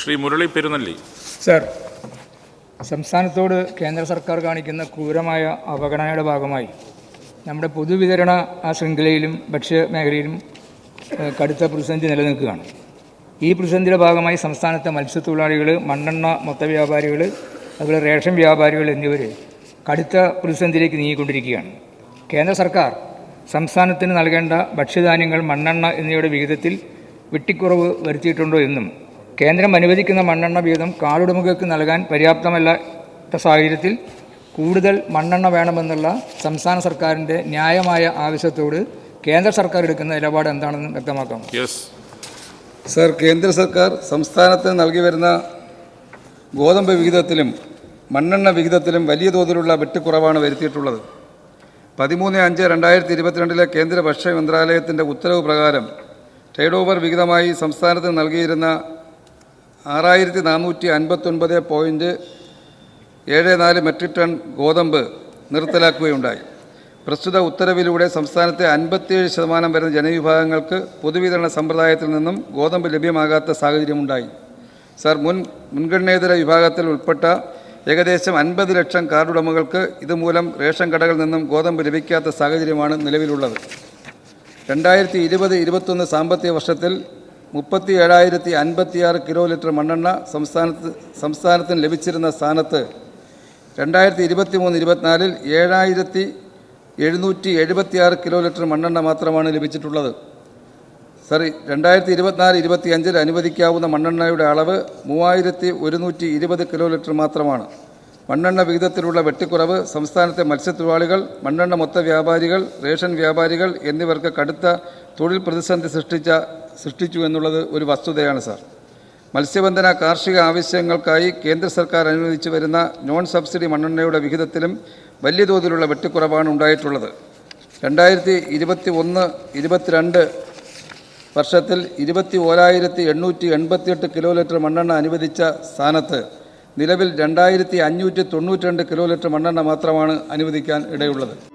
Shri Murali Perunnelli. Sir സംസ്ഥാനത്തോട് കേന്ദ്ര സർക്കാർ കാണിക്കുന്ന ക്രൂരമായ അവഗണനയുടെ ഭാഗമായി നമ്മുടെ പൊതുവിതരണ ശൃംഖലയിലും ഭക്ഷ്യ മേഖലയിലും കടുത്ത പ്രതിസന്ധി നിലനിൽക്കുകയാണ്. ഈ പ്രതിസന്ധിയുടെ ഭാഗമായി സംസ്ഥാനത്തെ മത്സ്യത്തൊഴിലാളികൾ മണ്ണെണ്ണ മൊത്ത വ്യാപാരികൾ അതുപോലെ റേഷൻ വ്യാപാരികൾ എന്നിവർ കടുത്ത പ്രതിസന്ധിയിലേക്ക് നീങ്ങിക്കൊണ്ടിരിക്കുകയാണ്. കേന്ദ്ര സർക്കാർ സംസ്ഥാനത്തിന് നൽകേണ്ട ഭക്ഷ്യധാന്യങ്ങൾ മണ്ണെണ്ണ എന്നിവയുടെ വിഹിതത്തിൽ വെട്ടിക്കുറവ് വരുത്തിയിട്ടുണ്ടോ എന്നും കേന്ദ്രം അനുവദിക്കുന്ന മണ്ണെണ്ണ വീതം കാടുടമകൾക്ക് നൽകാൻ പര്യാപ്തമല്ലാത്ത സാഹചര്യത്തിൽ കൂടുതൽ മണ്ണെണ്ണ വേണമെന്നുള്ള സംസ്ഥാന സർക്കാരിന്റെ ന്യായമായ ആവശ്യത്തോട് കേന്ദ്ര സർക്കാർ എടുക്കുന്ന നിലപാട് എന്താണെന്ന് വ്യക്തമാക്കാം. യെസ് സർ കേന്ദ്ര സർക്കാർ സംസ്ഥാനത്തിന് നൽകി വരുന്ന ഗോതമ്പ് വിഹിതത്തിലും മണ്ണെണ്ണ വിഹിതത്തിലും വലിയ തോതിലുള്ള വെട്ടിക്കുറവാണ് വരുത്തിയിട്ടുള്ളത്. പതിമൂന്ന് അഞ്ച് രണ്ടായിരത്തി ഇരുപത്തിരണ്ടിലെ കേന്ദ്ര ഭക്ഷ്യ മന്ത്രാലയത്തിന്റെ ഉത്തരവ് പ്രകാരം ട്രേഡ് ഓവർ വിഹിതമായി സംസ്ഥാനത്തിന് നൽകിയിരുന്ന ആറായിരത്തി നാനൂറ്റി അൻപത്തൊൻപത് പോയിന്റ് ഏഴ് നാല് മെട്രിക് ടൺ ഗോതമ്പ് നിർത്തലാക്കുകയുണ്ടായി. പ്രസ്തുത ഉത്തരവിലൂടെ സംസ്ഥാനത്തെ അൻപത്തിയേഴ് ശതമാനം വരുന്ന ജനവിഭാഗങ്ങൾക്ക് പൊതുവിതരണ സമ്പ്രദായത്തിൽ നിന്നും ഗോതമ്പ് ലഭ്യമാകാത്ത സാഹചര്യമുണ്ടായി. സാർ മുൻ മുൻഗണനേതര വിഭാഗത്തിൽ ഉൾപ്പെട്ട ഏകദേശം അൻപത് ലക്ഷം കാർഡുടമകൾക്ക് ഇതുമൂലം റേഷൻ കടകളിൽ നിന്നും ഗോതമ്പ് ലഭിക്കാത്ത സാഹചര്യമാണ് നിലവിലുള്ളത്. രണ്ടായിരത്തി ഇരുപത് ഇരുപത്തൊന്ന് സാമ്പത്തിക വർഷത്തിൽ മുപ്പത്തി ഏഴായിരത്തി അൻപത്തിയാറ് കിലോ ലിറ്റർ മണ്ണെണ്ണ സംസ്ഥാനത്ത് സംസ്ഥാനത്തിന് ലഭിച്ചിരുന്ന സ്ഥാനത്ത് രണ്ടായിരത്തി ഇരുപത്തി മൂന്ന് ഇരുപത്തിനാലിൽ ഏഴായിരത്തി എഴുന്നൂറ്റി എഴുപത്തിയാറ് കിലോ ലിറ്റർ മണ്ണെണ്ണ മാത്രമാണ് ലഭിച്ചിട്ടുള്ളത്. സോറി രണ്ടായിരത്തി ഇരുപത്തിനാല് ഇരുപത്തി അഞ്ചിൽ അനുവദിക്കാവുന്ന മണ്ണെണ്ണയുടെ അളവ് മൂവായിരത്തി ഒരുന്നൂറ്റി ഇരുപത് കിലോ ലിറ്റർ മാത്രമാണ്. മണ്ണെണ്ണ വിഹിതത്തിലുള്ള വെട്ടിക്കുറവ് സംസ്ഥാനത്തെ മത്സ്യത്തൊഴിലാളികൾ മണ്ണെണ്ണ മൊത്ത വ്യാപാരികൾ റേഷൻ വ്യാപാരികൾ എന്നിവർക്ക് കടുത്ത തൊഴിൽ പ്രതിസന്ധി സൃഷ്ടിച്ച സൃഷ്ടിച്ചു എന്നുള്ളത് ഒരു വസ്തുതയാണ് സാർ. മത്സ്യബന്ധന കാർഷിക ആവശ്യങ്ങൾക്കായി കേന്ദ്ര സർക്കാർ അനുവദിച്ചു വരുന്ന നോൺ സബ്സിഡി മണ്ണെണ്ണയുടെ വിഹിതത്തിലും വലിയ തോതിലുള്ള വെട്ടിക്കുറവാണ് ഉണ്ടായിട്ടുള്ളത്. രണ്ടായിരത്തി ഇരുപത്തി ഒന്ന് ഇരുപത്തിരണ്ട് വർഷത്തിൽ ഇരുപത്തി ഓരായിരത്തി എണ്ണൂറ്റി എൺപത്തിയെട്ട് കിലോ ലിറ്റർ മണ്ണെണ്ണ അനുവദിച്ച സ്ഥാനത്ത് നിലവിൽ രണ്ടായിരത്തി അഞ്ഞൂറ്റി തൊണ്ണൂറ്റി രണ്ട് കിലോ ലിറ്റർ മണ്ണെണ്ണ മാത്രമാണ് അനുവദിക്കാൻ ഇടയുള്ളത്.